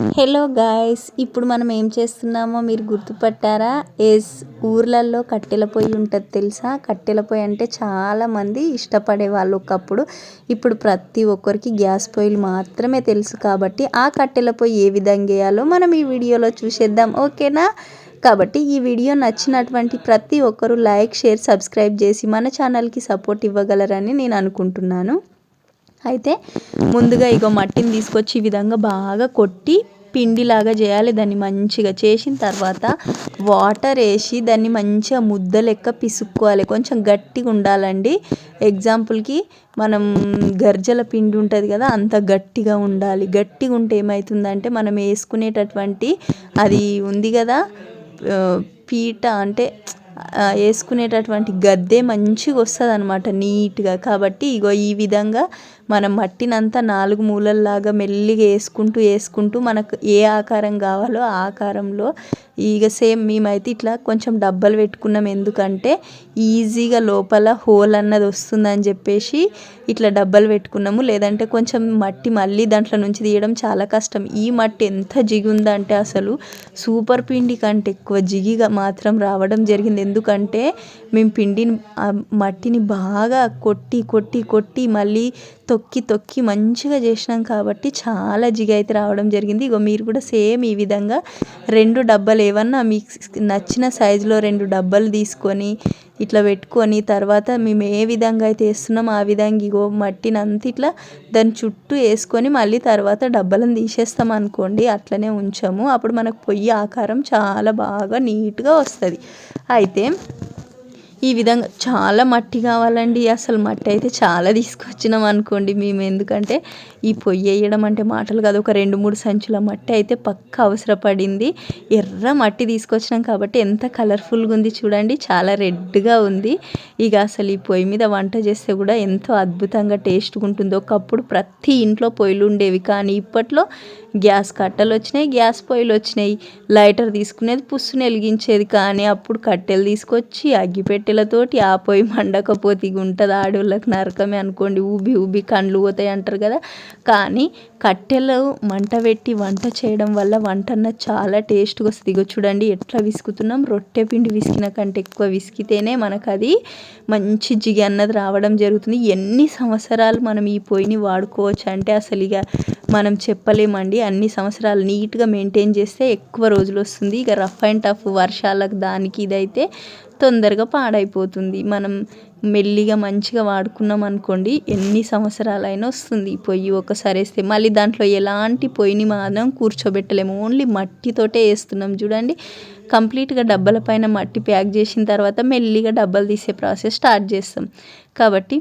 Hmm. Hello guys ఇప్పుడు మనం ఏం చేస్తున్నామో మీరు గుర్తుపట్టారా? ఎస్ ఊర్లలో కట్టెల పొయ్యి ఉంటుంది తెలుసా? కట్టెల పొయ్యి అంటే చాలామంది ఇష్టపడే వాళ్ళు ఒకప్పుడు. ఇప్పుడు ప్రతి ఒక్కరికి గ్యాస్ పొయ్యిలు మాత్రమే తెలుసు కాబట్టి ఆ కట్టెల పొయ్యి ఏ విధంగా వేయాలో మనం ఈ వీడియోలో చూసేద్దాం. ఓకేనా? కాబట్టి ఈ వీడియో నచ్చినటువంటి ప్రతి ఒక్కరూ లైక్ షేర్ సబ్స్క్రైబ్ చేసి మన ఛానల్కి సపోర్ట్ ఇవ్వగలరని నేను అనుకుంటున్నాను. అయితే ముందుగా ఇగో మట్టిని తీసుకొచ్చి ఈ విధంగా బాగా కొట్టి పిండిలాగా చేయాలి. దాన్ని మంచిగా చేసిన తర్వాత వాటర్ వేసి దాన్ని మంచిగా ముద్ద లెక్క పిసుక్కోవాలి. కొంచెం గట్టిగా ఉండాలండి. ఎగ్జాంపుల్కి మనం గర్జల పిండి ఉంటుంది కదా అంత గట్టిగా ఉండాలి. గట్టిగా ఉంటే ఏమవుతుందంటే మనం వేసుకునేటటువంటి అది ఉంది కదా పీట అంటే వేసుకునేటటువంటి గద్దె మంచిగా వస్తుంది అనమాట నీట్గా. కాబట్టి ఇగో ఈ విధంగా మనం మట్టినంతా నాలుగు మూలల్లాగా మెల్లిగా వేసుకుంటూ వేసుకుంటూ మనకు ఏ ఆకారం కావాలో ఆ ఆకారంలో ఇక సేమ్ మేమైతే ఇట్లా కొంచెం డబ్బలు పెట్టుకున్నాం. ఎందుకంటే ఈజీగా లోపల హోల్ అన్నది వస్తుందని చెప్పేసి ఇట్లా డబ్బలు పెట్టుకున్నాము. లేదంటే కొంచెం మట్టి మళ్ళీ దాంట్లో నుంచి తీయడం చాలా కష్టం. ఈ మట్టి ఎంత జిగుందంటే అసలు సూపర్ పిండి కంటే ఎక్కువ జిగిగా మాత్రం రావడం జరిగింది. ఎందుకంటే మేము పిండిని మట్టిని బాగా కొట్టి కొట్టి కొట్టి మళ్ళీ తొక్కి తొక్కి మంచిగా చేసినాం కాబట్టి చాలా జిగి అయితే రావడం జరిగింది. ఇగో మీరు కూడా సేమ్ ఈ విధంగా రెండు డబ్బాలు ఏమన్నా మీకు నచ్చిన సైజులో రెండు డబ్బాలు తీసుకొని ఇట్లా పెట్టుకొని తర్వాత మేము ఏ విధంగా అయితే వేస్తున్నాం ఆ విధంగా ఇగో మట్టిని అంత ఇట్లా దాని చుట్టూ వేసుకొని మళ్ళీ తర్వాత డబ్బాలను తీసేస్తాం అనుకోండి అట్లనే ఉంచాము. అప్పుడు మనకు పొయ్యి ఆకారం చాలా బాగా నీట్గా వస్తుంది. అయితే ఈ విధంగా చాలా మట్టి కావాలండి. అసలు మట్టి అయితే చాలా తీసుకొచ్చినాం అనుకోండి మేము. ఎందుకంటే ఈ పొయ్యి వేయడం అంటే మాటలు కాదు. ఒక రెండు మూడు సంచుల మట్టి అయితే పక్క అవసరపడింది ఎర్ర మట్టి తీసుకొచ్చినాం కాబట్టి ఎంత కలర్ఫుల్గా ఉంది చూడండి. చాలా రెడ్గా ఉంది. ఇక అసలు ఈ పొయ్యి మీద వంట చేస్తే కూడా ఎంతో అద్భుతంగా టేస్ట్గా ఉంటుంది. ఒకప్పుడు ప్రతి ఇంట్లో పొయ్యిలు ఉండేవి. కానీ ఇప్పట్లో గ్యాస్ కట్టెలు వచ్చినాయి గ్యాస్ పొయ్యిలు వచ్చినాయి. లైటర్ తీసుకునేది పుస్సుని వెలిగించేది కానీ అప్పుడు కట్టెలు తీసుకొచ్చి అగ్గిపెట్టెలతోటి ఆ పొయ్యి మండకపోతే ఇక ఉంటుంది ఆడవాళ్ళకి నరకమే అనుకోండి. ఊబి ఊబి కండ్లు పోతాయి అంటారు కదా. కానీ కట్టెలు మంట పెట్టి వంట చేయడం వల్ల వంట అన్న చాలా టేస్ట్గా వస్తుంది. ఇగో చూడండి ఎట్లా విసుకుతున్నాం. రొట్టె పిండి విసికిన కంటే ఎక్కువ విసికితేనే మనకు అది మంచి జిగి అన్నది రావడం జరుగుతుంది. ఎన్ని సంవత్సరాలు మనం ఈ పొయ్యిని వాడుకోవచ్చు అంటే అసలు ఇక మనం చెప్పలేమండి. అన్ని సంవత్సరాలు నీట్గా మెయింటైన్ చేస్తే ఎక్కువ రోజులు వస్తుంది. ఇక రఫ్ అండ్ టఫ్ వర్షాలకు దానికి ఇదైతే తొందరగా పాడైపోతుంది. మనం మెల్లిగా మంచిగా వాడుకున్నాం అనుకోండి ఎన్ని సంవత్సరాలైనా వస్తుంది. పొయ్యి ఒకసారి వేస్తే మళ్ళీ దాంట్లో ఎలాంటి పొయ్యిని మనం కూర్చోబెట్టలేము. ఓన్లీ మట్టితోటే వేస్తున్నాం చూడండి. కంప్లీట్గా డబ్బాల పైన మట్టి ప్యాక్ చేసిన తర్వాత మెల్లిగా డబ్బాలు తీసే ప్రాసెస్ స్టార్ట్ చేస్తాం. కాబట్టి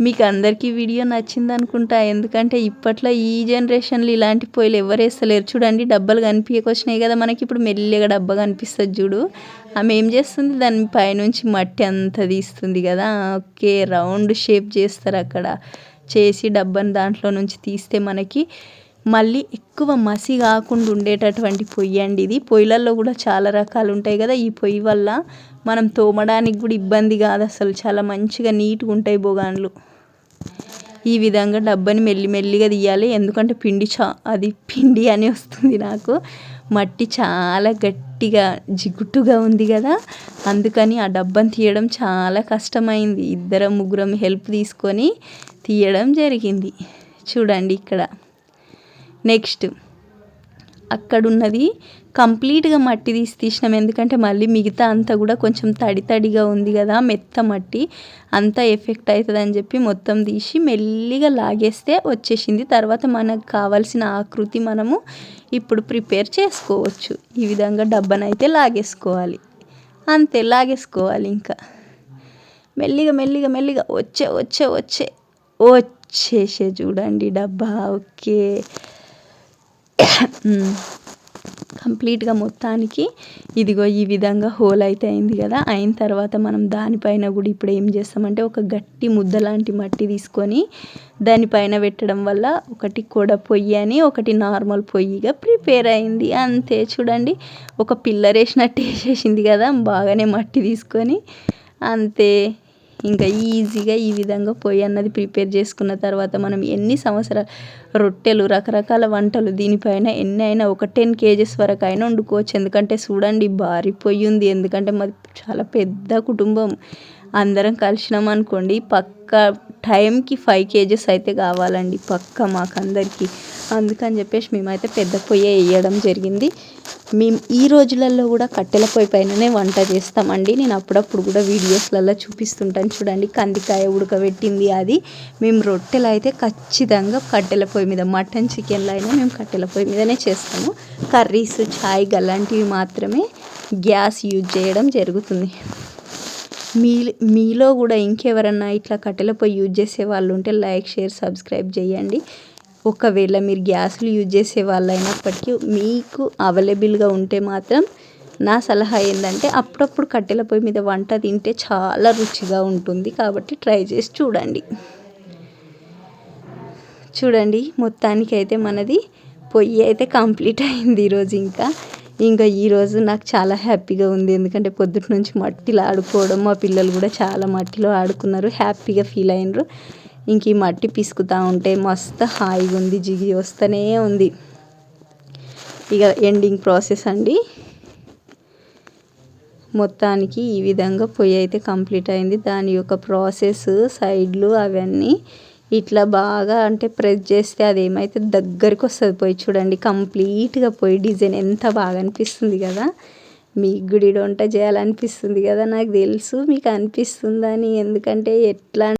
మీకు అందరికీ వీడియో నచ్చింది అనుకుంటా ఎందుకంటే ఇప్పట్లో ఈ జనరేషన్లో ఇలాంటి పొయ్యిలు ఎవరు వేస్తలేరు. చూడండి డబ్బాలు కనిపించకొచ్చినాయి కదా మనకి ఇప్పుడు మెల్లిగా డబ్బా కనిపిస్తుంది చూడు. ఆమె ఏం చేస్తుంది? దాని పైనుంచి మట్టి అంతా తీస్తుంది కదా. ఓకే రౌండ్ షేప్ చేస్తారు అక్కడ. చేసి డబ్బాని దాంట్లో నుంచి తీస్తే మనకి మళ్ళీ ఎక్కువ మసి కాకుండా ఉండేటటువంటి పొయ్యి అండి ఇది. పొయ్యిలలో కూడా చాలా రకాలు ఉంటాయి కదా ఈ పొయ్యి వల్ల మనం తోమడానికి కూడా ఇబ్బంది కాదు అసలు. చాలా మంచిగా నీట్గా ఉంటాయి బొగాన్లు. ఈ విధంగా డబ్బాని మెల్లి మెల్లిగా తీయాలి. ఎందుకంటే పిండి చా అది పిండి అని వస్తుంది నాకు. మట్టి చాలా గట్టిగా జిగుట్టుగా ఉంది కదా. అందుకని ఆ డబ్బాని తీయడం చాలా కష్టమైంది. ఇద్దరం ముగ్గురం హెల్ప్ తీసుకొని తీయడం జరిగింది. చూడండి ఇక్కడ. నెక్స్ట్. అక్కడున్నది కంప్లీట్గా మట్టి తీసి తీసినాం. ఎందుకంటే మళ్ళీ మిగతా అంతా కూడా కొంచెం తడి తడిగా ఉంది కదా మెత్త మట్టి. అంతా ఎఫెక్ట్ అవుతుంది అని చెప్పి మొత్తం తీసి మెల్లిగా లాగేస్తే వచ్చేసింది. తర్వాత మనకు కావాల్సిన ఆకృతి మనము ఇప్పుడు ప్రిపేర్ చేసుకోవచ్చు. ఈ విధంగా డబ్బానైతే లాగేసుకోవాలి. అంతే లాగేసుకోవాలి ఇంకా. మెల్లిగా మెల్లిగా మెల్లిగా వచ్చే వచ్చే వచ్చే వచ్చేసే చూడండి డబ్బా. ఓకే. కంప్లీట్గా మొత్తానికి ఇదిగో ఈ విధంగా హోల్ అయితే అయింది కదా. అయిన తర్వాత మనం దానిపైన కూడా ఇప్పుడు ఏం చేస్తామంటే ఒక గట్టి ముద్ద లాంటి మట్టి తీసుకొని దానిపైన పెట్టడం వల్ల ఒకటి కొడ పొయ్యి అని ఒకటి నార్మల్ పొయ్యిగా ప్రిపేర్ అయింది. అంతే చూడండి. ఒక పిల్లర్ వేసినట్టు వేసేసింది కదా. బాగానే మట్టి తీసుకొని అంతే. ఇంకా ఈజీగా ఈ విధంగా పొయ్యి అన్నది ప్రిపేర్ చేసుకున్న తర్వాత మనం ఎన్ని సంవత్సరాలు రొట్టెలు రకరకాల వంటలు దీనిపైన ఎన్ని అయినా ఒక టెన్ కేజెస్ వరకు అయినా వండుకోవచ్చు. ఎందుకంటే చూడండి భారీ పొయ్యి ఉంది. ఎందుకంటే మాది చాలా పెద్ద కుటుంబం. అందరం కలిసినాం అనుకోండి పక్క టైంకి ఫైవ్ కేజెస్ అయితే కావాలండి పక్క మాకందరికీ. అందుకని చెప్పేసి మేమైతే పెద్ద పొయ్యి వేయడం జరిగింది. మేము ఈ రోజులలో కూడా కట్టెల పొయ్యి పైననే వంట చేస్తామండి. నేను అప్పుడప్పుడు కూడా వీడియోస్లలో చూపిస్తుంటాను. చూడండి కందికాయ ఉడకబెట్టింది అది. మేము రొట్టెలు అయితే ఖచ్చితంగా కట్టెల పొయ్యి మీద మటన్ చికెన్లు అయినా మేము కట్టెల పొయ్యి మీదనే చేస్తాము. కర్రీస్ చాయ్ అలాంటివి మాత్రమే గ్యాస్ యూజ్ చేయడం జరుగుతుంది. మీ మీలో కూడా ఇంకెవరన్నా ఇట్లా కట్టెల పొయ్యి యూజ్ చేసే వాళ్ళు ఉంటే లైక్ షేర్ సబ్స్క్రైబ్ చేయండి. ఒకవేళ మీరు గ్యాస్లు యూజ్ చేసే వాళ్ళు అయినప్పటికీ మీకు అవైలబుల్గా ఉంటే మాత్రం నా సలహా ఏంటంటే అప్పుడప్పుడు కట్టెల పొయ్యి మీద వంట తింటే చాలా రుచిగా ఉంటుంది కాబట్టి ట్రై చేసి చూడండి. చూడండి మొత్తానికి అయితే మనది పొయ్యి అయితే కంప్లీట్ అయింది ఈరోజు ఇంకా. ఇంకా ఈరోజు నాకు చాలా హ్యాపీగా ఉంది. ఎందుకంటే పొద్దుటి నుంచి మట్టిలో ఆడుకోవడం మా పిల్లలు కూడా చాలా మట్టిలో ఆడుకున్నారు. హ్యాపీగా ఫీల్ అయినరు. ఇంక ఈ మట్టి పిసుకుతూ ఉంటే మస్తు హాయిగా ఉంది జిగి వస్తూనే ఉంది. ఇక ఎండింగ్ ప్రాసెస్ అండి. మొత్తానికి ఈ విధంగా పొయ్యి అయితే కంప్లీట్ అయింది. దాని యొక్క ప్రాసెస్ సైడ్లు అవన్నీ ఇట్లా బాగా అంటే ప్రెస్ చేస్తే అది ఏమైతే దగ్గరికి వస్తుంది పొయ్యి చూడండి. కంప్లీట్గా పొయ్యి డిజైన్ ఎంత బాగా అనిపిస్తుంది కదా. మీకు గుడి వంట చేయాలనిపిస్తుంది కదా. నాకు తెలుసు మీకు అనిపిస్తుందని. ఎందుకంటే ఎట్లా